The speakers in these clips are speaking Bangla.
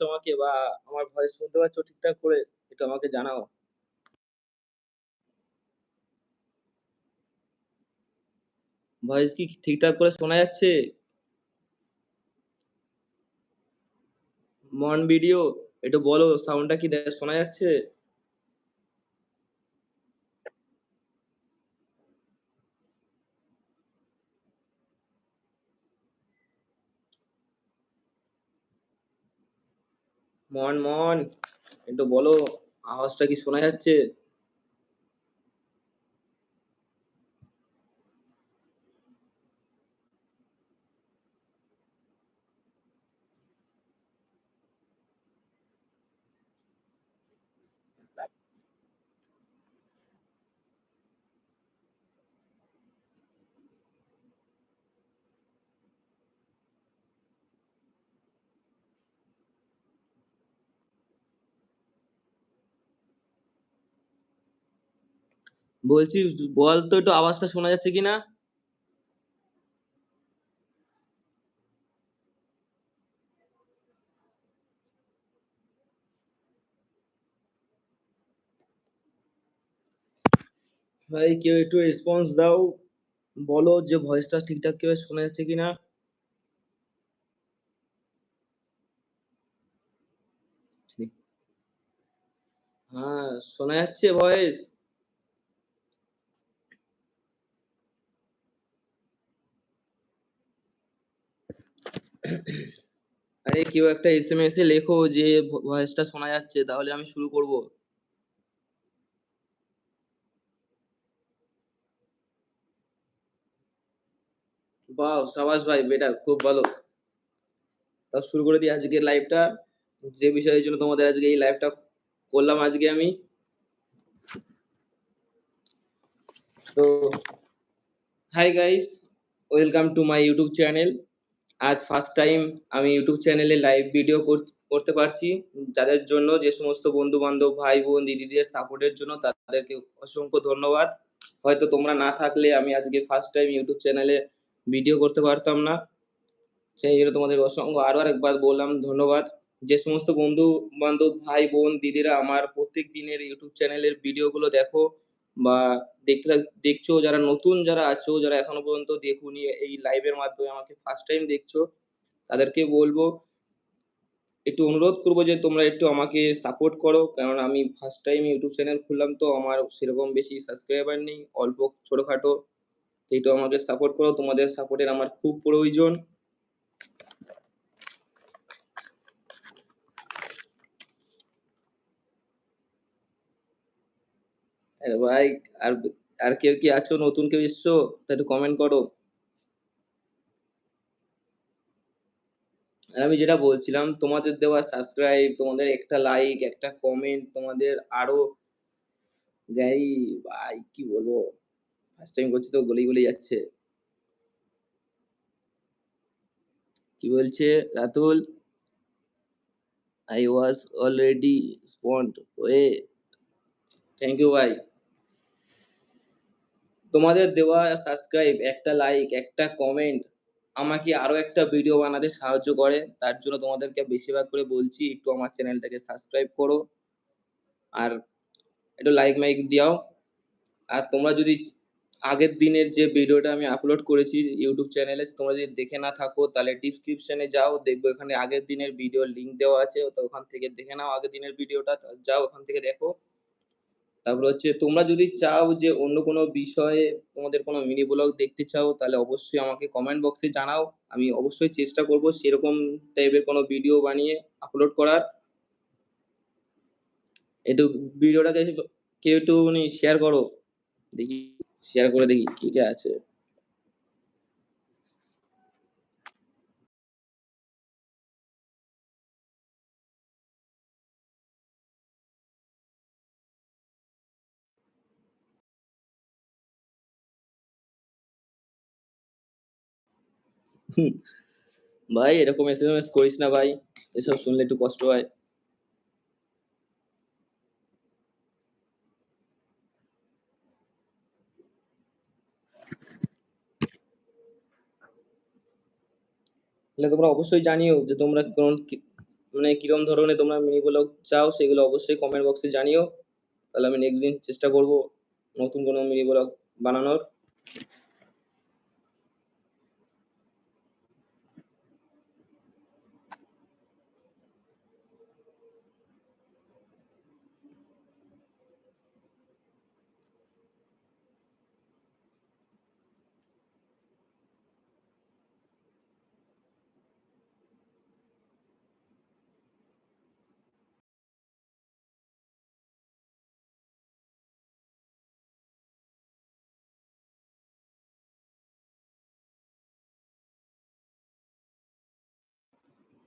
আমাকে বা আমার ভয়েস শুনতে পাচ্ছ ঠিকঠাক করে একটু আমাকে জানাও। ভয়েস কি ঠিকঠাক করে শোনা যাচ্ছে? মন ভিডিও একটু বলো সাউন্ডটা কি শোনা যাচ্ছে? মন মন। একটু বলো আওয়াজটা কি শোনা যাচ্ছে? বলছি বল তো একটু আওয়াজটা শোনা যাচ্ছে কিনা? ভাই, কেউ একটু রেসপন্স দাও। বলো যে ভয়েসটা ঠিকঠাক করে শোনা যাচ্ছে কিনা? হ্যাঁ শোনা যাচ্ছে ভয়েস আরে কেউ একটা এসএমএস এ লেখো যে ভয়েসটা শোনা যাচ্ছে, তাহলে আমি শুরু করব। বাহ, সাবাস ভাই, বেটার, খুব ভালো। তাও শুরু করে দিই আজকের লাইভটা যে বিষয়ের জন্য তোমাদের আজকে এই লাইভটা করলাম আজকে আমি। তো hi guys welcome to my YouTube channel আজ ফার্স্ট টাইম আমি ইউটিউব চ্যানেলে লাইভ ভিডিও করতে পারছি। যাদের জন্য যে সমস্ত বন্ধু বান্ধব ভাই বোন দিদিদের সাপোর্টের জন্য তাদেরকে অসংখ্য ধন্যবাদ। হয়তো তোমরা না থাকলে আমি আজকে ফার্স্ট টাইম ইউটিউব চ্যানেলে ভিডিও করতে পারতাম না। সেই জন্য তোমাদের অসংখ্য আরও একবার বললাম ধন্যবাদ। যে সমস্ত বন্ধু বান্ধব ভাই বোন দিদিরা আমার প্রত্যেক দিনের ইউটিউব চ্যানেলের ভিডিওগুলো দেখো। বা দেখতে দেখছ যারা নতুন যারা আছো, যারা এখনও পর্যন্ত দেখুনি এই লাইভের মাধ্যমে আমাকে ফার্স্ট টাইম দেখছ, তাদেরকে বলব, একটু অনুরোধ করব যে তোমরা একটু আমাকে সাপোর্ট করো কারণ আমি ফার্স্ট টাইম ইউটিউব চ্যানেল খুললাম তো আমার সেরকম বেশি সাবস্ক্রাইবার নেই, অল্প ছোটখাটো একটু আমাকে সাপোর্ট করো, তোমাদের সাপোর্টের আমার খুব প্রয়োজন। ভাই, আর আর কেউ কি আছো? নতুন কেউ এসছো? তা একটু কমেন্ট করো। আমি যেটা বলছিলাম, তোমাদের দেওয়া সাবস্ক্রাইব তোমাদের একটা লাইক একটা কমেন্ট তোমাদের আরও যাই ভাই, কি বলব? ফার্স্ট টাইম করছি তো গলি গলি যাচ্ছে। কি বলছে Ratul? I was already স্পন্ড way. Thank you ভাই। তোমাদের দেওয়া সাবস্ক্রাইব একটা লাইক একটা কমেন্ট আমাকে আরও একটা ভিডিও বানাতে সাহায্য করে। তার জন্য তোমাদেরকে বেশিরভাগ করে বলছি, একটু আমার চ্যানেলটাকে সাবস্ক্রাইব করো। আর একটু লাইক মাইক দিও আর তোমরা যদি আগের দিনের যে ভিডিওটা আমি আপলোড করেছি ইউটিউব চ্যানেলে তোমরা যদি দেখে না থাকো, তাহলে ডিসক্রিপশনে যাও। দেখব এখানে আগের দিনের ভিডিও লিঙ্ক দেওয়া আছে, তো ওখান থেকে দেখে নাও আগের দিনের ভিডিওটা যাও, ওখান থেকে দেখো। তারপর হচ্ছে তোমরা যদি চাও যে অন্য কোনো বিষয়ে তোমাদের কোনো মিনি ব্লগ দেখতে চাও, তাহলে অবশ্যই আমাকে কমেন্ট বক্সে জানাও। আমি অবশ্যই চেষ্টা করব সেরকম টাইপের কোনো ভিডিও বানিয়ে আপলোড করার। একটু ভিডিওটাকে কেউ একটু শেয়ার করো। দেখি শেয়ার করে দেখি কি কে আছে। ভাই, এরকম এস করিস না ভাই। এসব শুনলে একটু কষ্ট হয়। তাহলে তোমরা অবশ্যই জানিও যে তোমরা কোন মানে কিরম ধরনের তোমরা মিনি ব্লগ চাও, সেগুলো অবশ্যই কমেন্ট বক্সে জানিও। তাহলে আমি নেক্সট দিন চেষ্টা করব নতুন কোনো মিনি ব্লগ বানানোর।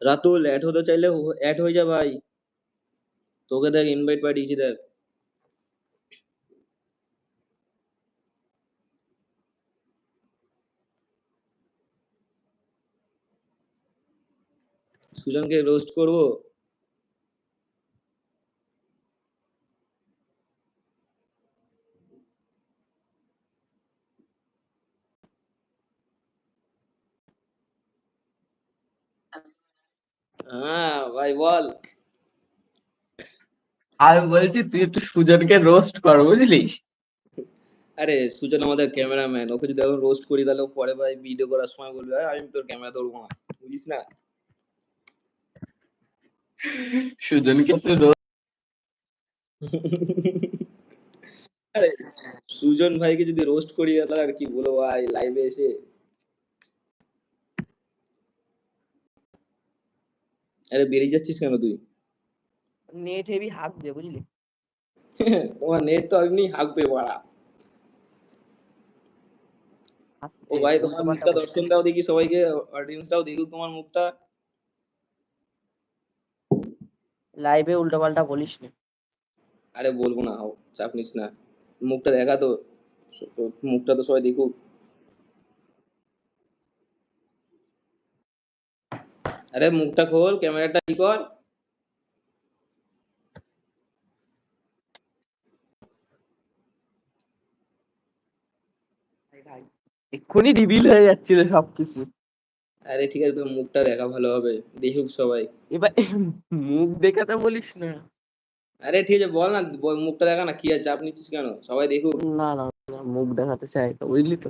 রাতুল অ্যাড হতে চাইলে অ্যাড হয়ে যা ভাই তোকে দেখ ইনভাইট পাঠিয়েছি দেখ সুজনকে রোস্ট করব হ্যাঁ ভাই বল। আমি বলছি তুই একটু সুজনকে রোস্ট কর বুঝলি আরে সুজন আমাদের ক্যামেরাম্যান ওকে যদি এখন রোস্ট করি তাহলে পরে ভাই ভিডিও করার সময় বলবে আমি তোর ক্যামেরা ধরবো না। বুঝিস না? সুজনকে তুই আরে সুজন ভাইকে যদি রোস্ট করি তাহলে আর কি বলব ভাই লাইভে এসে? আরে বেরিয়ে যাচ্ছিস কেন তুই? নেট হেভি হাঁক দে বুঝলি? তোমার নেট তো এমনি হাঁকবে বাড়া। ও ভাই তোমার মুখটা দর্শন দাও দেখি সবাইকে অডিয়েন্সটাও দেখুক তোমার মুখটা। লাইভে উল্টো পাল্টা বলিস না। আরে বলব না চাপ নিস না। মুখটা দেখা তো মুখটা তো সবাই দেখুক। আরে মুখটা খোল ক্যামেরাটা কি কর। এক্ষুনি রিভিল হয়ে যাচ্ছিল সবকিছু। আরে ঠিক আছে তোর মুখটা দেখা ভালো হবে। দেখুক সবাই। এবার মুখ দেখাতে বলিস না। আরে ঠিক আছে বল না মুখটা দেখা না কি আছে? চাপ নিচ্ছিস কেন? সবাই দেখুক। না না মুখ দেখাতে চাই তো বুঝলি তো?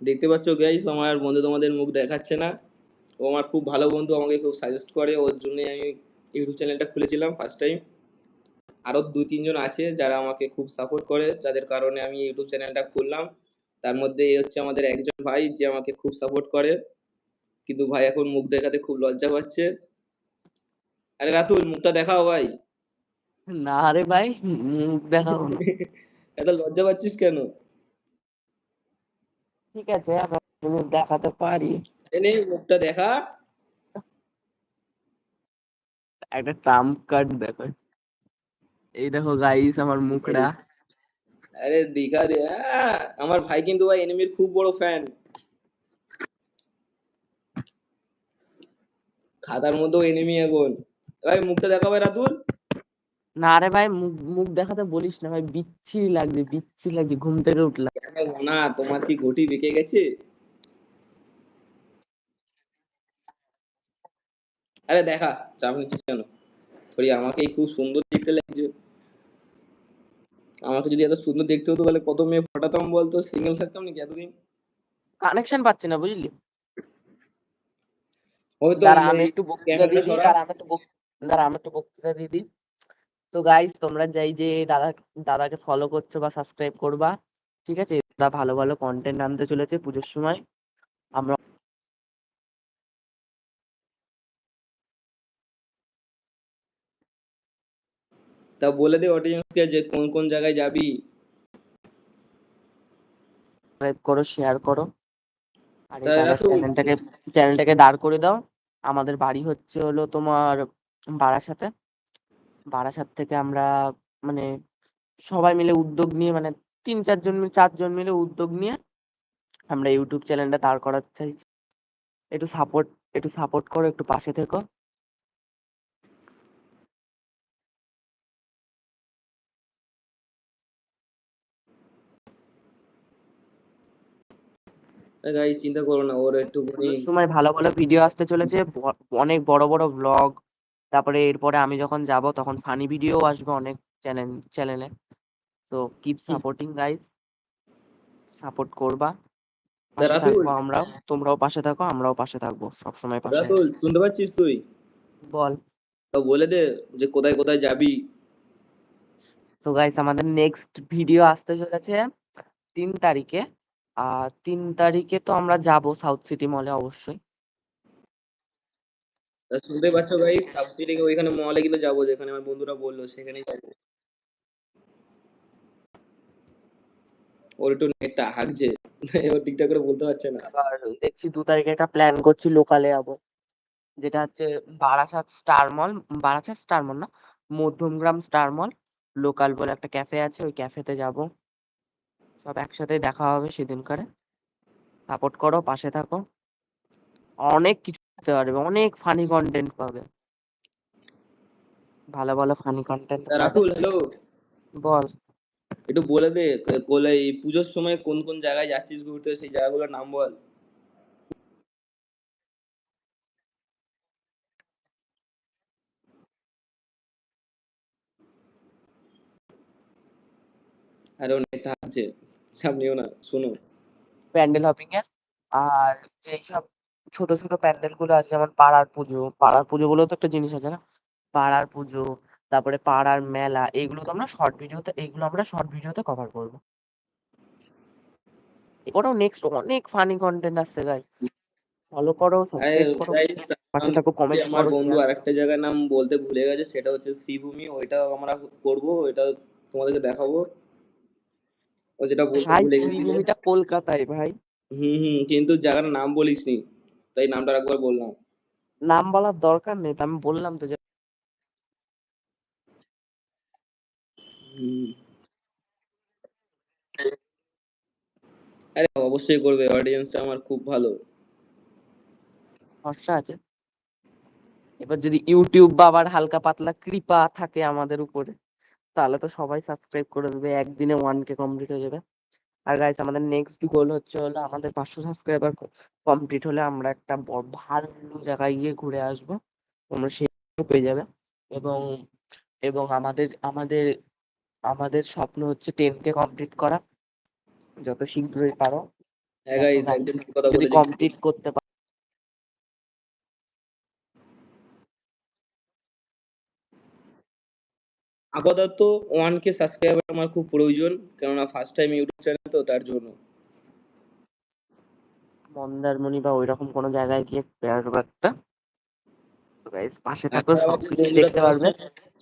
দেখতে পাচ্ছ গাইস আমার বন্ধু তোমাদের মুখ দেখাচ্ছে না। ও আমার খুব ভালো বন্ধু আমাকে খুব সাজেস্ট করে। ওর জন্য আমি ইউটিউব চ্যানেলটা খুলেছিলাম ফার্স্ট টাইম আরও দুই তিনজন আছে যারা আমাকে খুব সাপোর্ট করে যাদের কারণে আমি ইউটিউব চ্যানেলটা খুললাম। তার মধ্যে এই হচ্ছে আমাদের একজন ভাই যে আমাকে খুব সাপোর্ট করে। কিন্তু ভাই এখন মুখ দেখাতে খুব লজ্জা পাচ্ছে। আরে রাতুল মুখটা দেখাও ভাই। না রে ভাই মুখ দেখাও এত লজ্জা পাচ্ছিস কেন? ঠিক আছে জিনিস দেখাতে পারি। এনে মুখটা দেখা। একটা ট্রাম্প কার্ড দেখো। এই দেখো গাইস আমার মুখটা। আরে দীঘা দে আমার ভাই কিন্তু ভাই এনিমির খুব বড় ফ্যান খাতার মধ্যেও এনিমি এখন। ভাই মুখটা দেখা ভাই রাতুল? না রে ভাই মুখ মুখ দেখাতে বলিস না ভাই বিচ্ছিরি লাগছে বিচ্ছিরি লাগছে ঘুম থেকে উঠলাম। না তোমার কি ঘটি বেঁকে গেছে? আরে দেখা চাপ নিচ্ছিস কেন? থরি আমাকেই খুব সুন্দর দেখতে লাগছে। আমাকে যদি এত সুন্দর দেখতে হতো তাহলে কত মেয়ে ফটাতাম বলতো? সিঙ্গেল থাকতাম নাকি এতদিন? কানেকশন পাচ্ছি না বুঝলি? হয়তো দাঁড়া আমি একটু বক্তৃতা দিয়ে দিই আমি একটু বক- দাঁড়া আমি একটু বক্তৃতা দিয়ে দিই। তো গাইস তোমরা যাই যে দাদা দাদাকে ফলো করছ বা সাবস্ক্রাইব করবা ঠিক আছে? দাদা ভালো ভালো কন্টেন্ট আনতে চলেছে পুজোর সময়। আমরা তা বলে দে অডিয়েন্সকে যে কোন কোন জায়গায় যাবি। সাবস্ক্রাইব করো শেয়ার করো। আর। চ্যানেলটাকে চ্যানেলটাকে দাঁড় করে দাও। আমাদের বাড়ি হচ্ছে হলো তোমার বারাসাতে। বারাসাত থেকে আমরা মানে সবাই মিলে উদ্যোগ নিয়ে মানে তিন চারজন মিলে চারজন মিলে উদ্যোগ নিয়ে আমরা ইউটিউব চ্যানেলটা দাঁড় করাতে চাইছি একটু সাপোর্ট একটু সাপোর্ট করো একটু পাশে থেকো। গাই চিন্তা করো না ওর একটু সময় ভালো ভালো ভিডিও আসতে চলেছে অনেক বড় বড় ব্লগ তারপরে এরপরে আমি যখন যাব তখন ফানি ভিডিও আসবে অনেক চ্যানেল চ্যানেলে তো কিপ সাপোর্টিং গাইস সাপোর্ট করবা। থাকব আমরাও তোমরাও পাশে থাকো আমরাও পাশে থাকব সবসময় পাশে। শুনতে পাচ্ছিস তুই? বল। তো বলে দে যে কোথায় কোথায় যাবি। তো গাইস আমাদের নেক্সট ভিডিও আসতে চলেছে তিন তারিখে। আর তিন তারিখে তো আমরা যাব সাউথ সিটি মলে অবশ্যই। শুনতে পাচ্ছ ভাই সাবসিডি ওইখানে মলে কিন্তু যাব যেখানে আমার বন্ধুরা বলল সেখানেই যাব। ওর একটু নেটটা হাঁকছে ও ঠিকঠাক করে বলতে পারছে না। আবার দেখছি দু তারিখে একটা প্ল্যান করছি লোকালে যাব যেটা হচ্ছে Barasat star mall Barasat star mall না মধ্যমগ্রাম স্টার মল লোকাল বলে একটা ক্যাফে আছে ওই ক্যাফেতে যাব। সব একসাথে দেখা হবে সেদিনকারে। সাপোর্ট করো পাশে থাকো। অনেক কিছু করতে পারবে অনেক ফানি কন্টেন্ট পাবে। ভালো ভালো ফানি কন্টেন্ট তা রাতুল হ্যালো বল। একটু বলে দে কোলে এই পুজোর সময় কোন কোন জায়গায় যাচ্ছিস ঘুরতে সেই জায়গাগুলোর নাম বল। আরে ও নেটটা হাঁকছে চাপ নিও না শোনো। প্যান্ডেল হপিং এর। আর যেই সব ছোট ছোট প্যান্ডেলগুলো আছে যেমন পাড়ার পুজো। পাড়ার পুজো বলেও তো একটা জিনিস আছে না? পাড়ার পুজো তারপরে পাড়ার মেলা এইগুলো তো আমরা শর্ট ভিডিওতে এইগুলো আমরা শর্ট ভিডিওতে কভার করব। এরপরেও নেক্সট অনেক ফানি কন্টেন্ট আসছে গাইস ফলো করো সাবস্ক্রাইব করো। পাশে থাকো কমেন্ট আমার বন্ধু আরেকটা জায়গার নাম বলতে ভুলে গেছে সেটা হচ্ছে শ্রীভূমি। ওইটা আমরা করব ওইটা তোমাদেরকে দেখাবো। ও যেটা ভুলে কলকাতায় ভাই। হুম হুম কিন্তু জায়গার নাম বলিসনি তাই নামটা একবার বললাম। নাম বলার দরকার নেই তো আমি বললাম তো যে আরে অবশ্যই করবে অডিয়েন্সটা আমার খুব ভালো। ভরসা আছে? এবার যদি ইউটিউব বা আবার হালকা পাতলা কৃপা থাকে আমাদের উপরে। তাহলে তো সবাই সাবস্ক্রাইব করে দেবে একদিনে ওয়ান কে কমপ্লিট হয়ে যাবে। আর গাইস আমাদের নেক্সট গোল হচ্ছে হলো আমাদের পাঁচশো সাবস্ক্রাইবার কমপ্লিট হলে আমরা একটা ভালো জায়গায় গিয়ে ঘুরে আসব। তোমরা সেটা পেয়ে যাবে। এবং এবং আমাদের আমাদের আমাদের স্বপ্ন হচ্ছে টেন কে কমপ্লিট করা। যত শীঘ্রই পারো। হ্যাঁ যদি কমপ্লিট করতে আপাতত ওয়ান কে সাবস্ক্রাইবার আমার খুব প্রয়োজন কেননা ফার্স্ট টাইম ইউটিউব চ্যানেল তো তার জন্য। মন্দারমণি বা ওইরকম কোনো জায়গায় গিয়ে আসব একটা তো গাইস পাশে থাকো আমার সব কিছু দেখতে পারবে।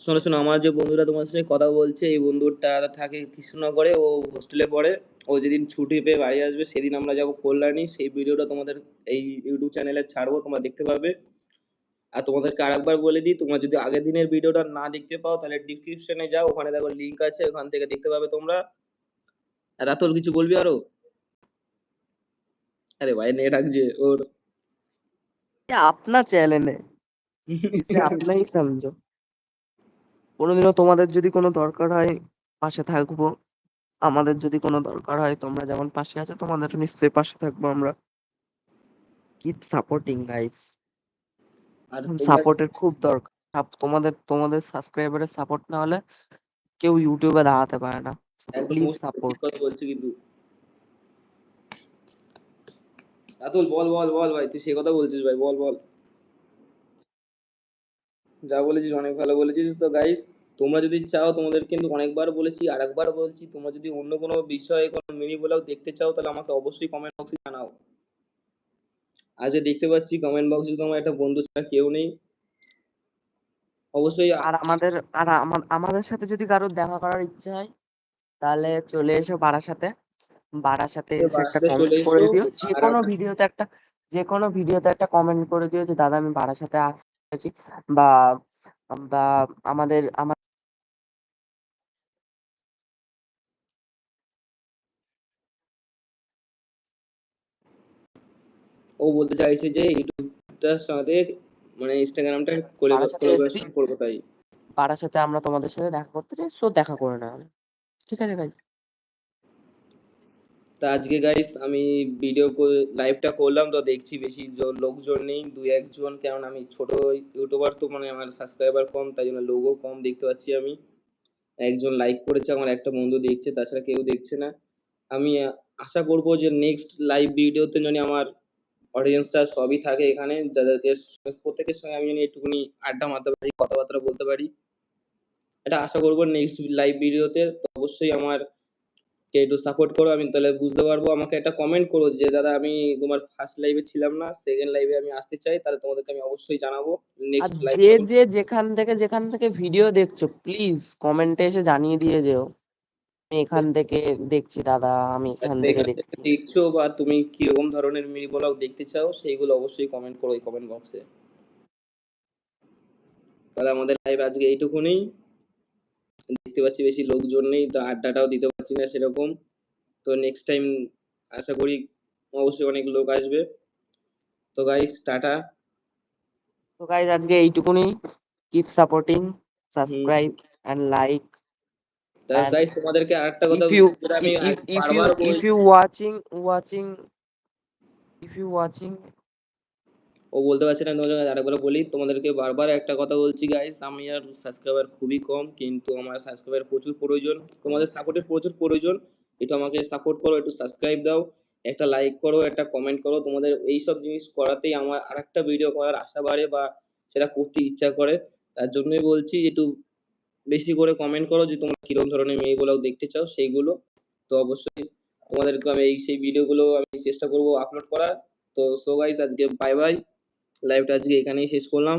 শোনো শোনো আমার যে বন্ধুরা তোমার সাথে কথা বলছে এই বন্ধুটা থাকে কৃষ্ণনগরে ও হোস্টেলে পড়ে। ও যেদিন ছুটি পেয়ে বাড়ি আসবে সেদিন আমরা যাব কল্যাণী। সেই ভিডিওটা তোমাদের এই ইউটিউব চ্যানেলে ছাড়বো তোমরা দেখতে পারবে। আর তোমাদেরকে আরেকবার বলে দিই তোমরা যদি আগের দিনের ভিডিওটা না দেখতে পাও তাহলে ডিসক্রিপশনে যাও ওখানে দেখো লিঙ্ক আছে ওখান থেকে দেখতে পাবে তোমরা। রাতুল কিছু বলবি আরও? আরে ভাই নেট আছে ওর। আপনার চ্যানেলে আপনাই সমঝো কোনোদিনও তোমাদের যদি কোনো দরকার হয় পাশে থাকব। আমাদের যদি কোনো দরকার হয় তোমরা যেমন পাশে আছো তোমাদের নিশ্চয়ই পাশে থাকব আমরা। কিপ সাপোর্টিং গাইস আর সাপোর্টের খুব দরকার। তোমাদের তোমাদের সাবস্ক্রাইবারের সাপোর্ট না হলে কেউ ইউটিউবে দাঁড়াতে পারে না। প্লিজ সাপোর্ট ঠিক কথা বলছি কিন্তু রাতুল বল বল বল ভাই তুই সে কথা বলছিস ভাই বল বল। যা বলেছিস অনেক ভালো বলেছিস। তো গাইস তোমরা যদি চাও তোমাদের কিন্তু অনেকবার বলেছি আর একবার বলছি। তোমরা যদি অন্য কোনো বিষয়ে কোনো মিনি ব্লগ দেখতে চাও তাহলে আমাকে অবশ্যই কমেন্ট বক্সে জানাও। আজ যে দেখতে পাচ্ছি কমেন্ট বক্সে তোমার একটা বন্ধু ছাড়া কেউ নেই। অবশ্যই আর আমাদের আর আমাদের সাথে যদি কারোর দেখা করার ইচ্ছে হয় তাহলে চলে এসো বারাসাতে বারাসাতে এসে একটা কমেন্ট করে দিও। যে কোনো ভিডিওতে একটা যে কোনো ভিডিওতে একটা কমেন্ট করে দিও যে দাদা আমি বাড়ার সাথে আসছি। বা বা আমাদের আমার ও বলতে চাইছে যে ইউটিউবটার সাথে মানে ইনস্টাগ্রামটা বারাসাতে কোলাবোরেশন। করব তাই বারাসাতে আমরা তোমাদের সাথে দেখা করতে চাই সো দেখা করে হবে। ঠিক আছে গাইস তা আজকে গাইস আমি ভিডিও লাইভটা করলাম তো দেখছি বেশি লোকজন নেই দু একজন কারণ আমি ছোট ইউটিউবার তো মানে আমার সাবস্ক্রাইবার কম তাই জন্য লোগও কম দেখতে পাচ্ছি আমি একজন লাইক করেছে আমার একটা বন্ধু দেখছে তাছাড়া কেউ দেখছে না আমি আশা করব যে নেক্সট লাইভ ভিডিওতে যেন আমার অডিয়েন্সটা সবই থাকে এখানে। যাদেরকে প্রত্যেকের সঙ্গে আমি যেন একটুখানি আড্ডা মারতে পারি কথাবার্তা বলতে পারি। এটা আশা করব নেক্সট লাইভ ভিডিওতে তো অবশ্যই আমার কে একটু সাপোর্ট করো আমি তাহলে বুঝতে পারব। আমাকে একটা কমেন্ট করো যে দাদা আমি তোমার ফার্স্ট লাইভে ছিলাম না সেকেন্ড লাইভে আমি আসতে চাই তাহলে তোমাদেরকে আমি অবশ্যই জানাব নেক্সট লাইভ যে যে যেখান থেকে যেখান থেকে ভিডিও দেখছ প্লিজ কমেন্টে এসে জানিয়ে দিয়ে যেও। আমি এখান থেকে দেখছি দাদা আমি এখান থেকে দেখছি। দেখছ বা তুমি কীরকম ধরনের মিনি ব্লগ দেখতে চাও সেইগুলো অবশ্যই কমেন্ট করো এই কমেন্ট বক্সে তাহলে আমাদের লাইভ আজকে এইটুকুনি। দেখতে পাচ্ছি বেশি লোকজন নেই তো আড্ডাটাও দিতে পারছি না সেরকম। তো নেক্সট টাইম আশা করি অবশ্যই অনেক লোক আসবে। তো গাইস টাটা। তো গাইস আজকে এইটুকুনি। Keep supporting subscribe and like guys তোমাদেরকে আরেকটা কথা আমি বারবার if বলছি। you watching watching if you watching ও বলতে পারছি না তোমাদের আরেকবার বলি। তোমাদেরকে বারবার একটা কথা বলছি গাইস আমি আর সাবস্ক্রাইবার খুবই কম কিন্তু আমার সাবস্ক্রাইবার প্রচুর প্রয়োজন। তোমাদের সাপোর্টের প্রচুর প্রয়োজন। একটু আমাকে সাপোর্ট করো একটু সাবস্ক্রাইব দাও একটা লাইক করো একটা কমেন্ট করো। তোমাদের এই সব জিনিস করাতেই আমার আরেকটা ভিডিও করার আশা বাড়ে বা সেটা করতে ইচ্ছা করে। তার জন্যই বলছি একটু বেশি করে কমেন্ট করো যে তোমরা কীরকম ধরনের মেয়েগুলো দেখতে চাও, সেইগুলো। তো অবশ্যই তোমাদেরকে আমি এই সেই ভিডিওগুলো আমি চেষ্টা করব আপলোড করার। তো সো গাইজ আজকে বাই বাই লাইভটা আজকে এখানেই শেষ করলাম।